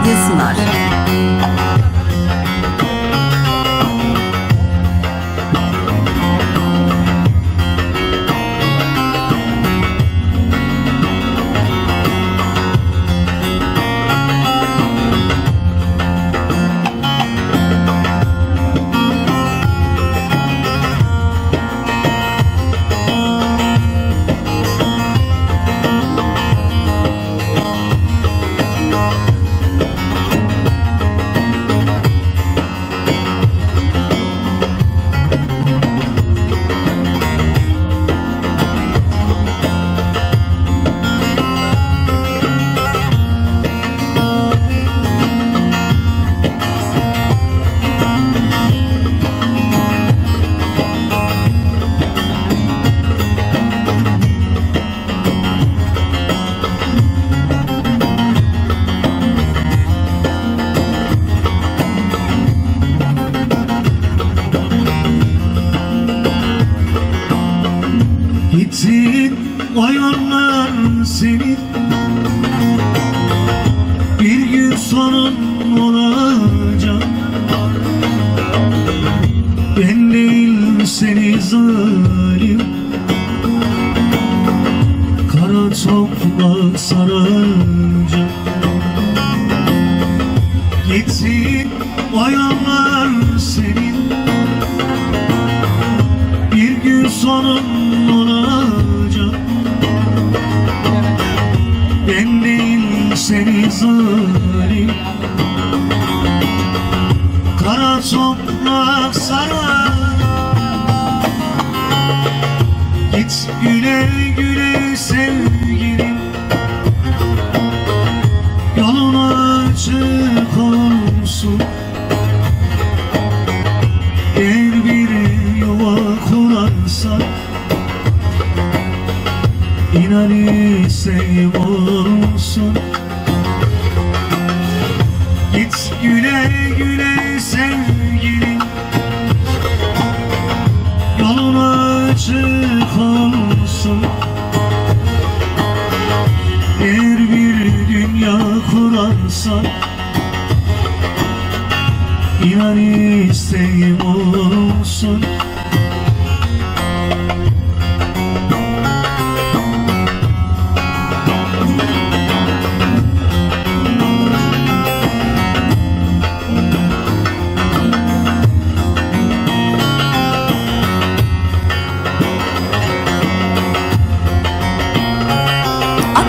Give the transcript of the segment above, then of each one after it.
Medya sunar. Ayarlar seni Bir gün sonun olacak. Ben değil seni zalim. Kara toprak saracak Gittin ayarlar senin. Bir gün sonun olacak seni zalim. Kara toprak sarar Git güle güle sevgilim. Yolun açık olsun. Eğer bir yuva kurarsan. İnan isteğim olsun Git güle güle sevgilim. Yolun açık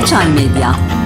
Akçay Medya.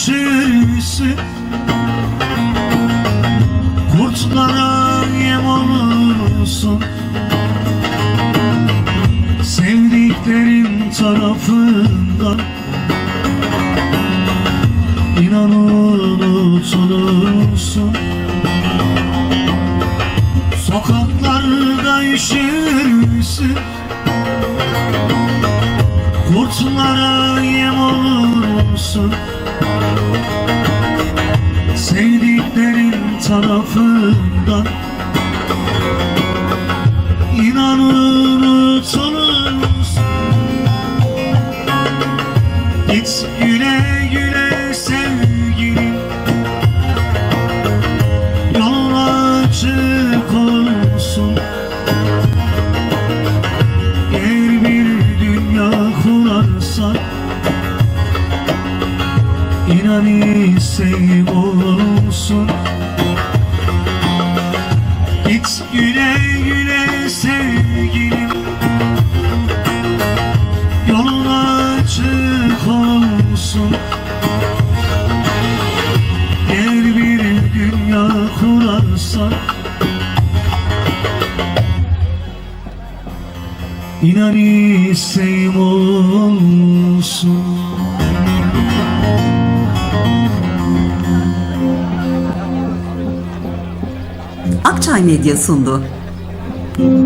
Üşürsün Kurtlara yem olursun Sevdiklerin tarafından İnan unutulursun. Sokaklarda üşürsün Kurtlara yem olursun Sevdiklerin yani sen olursun Git güle güle sevgilim. Yolun açık olsun. Eğer bir dünya kurarsan. İnan isteğim olsun. Akçay Medya sundu.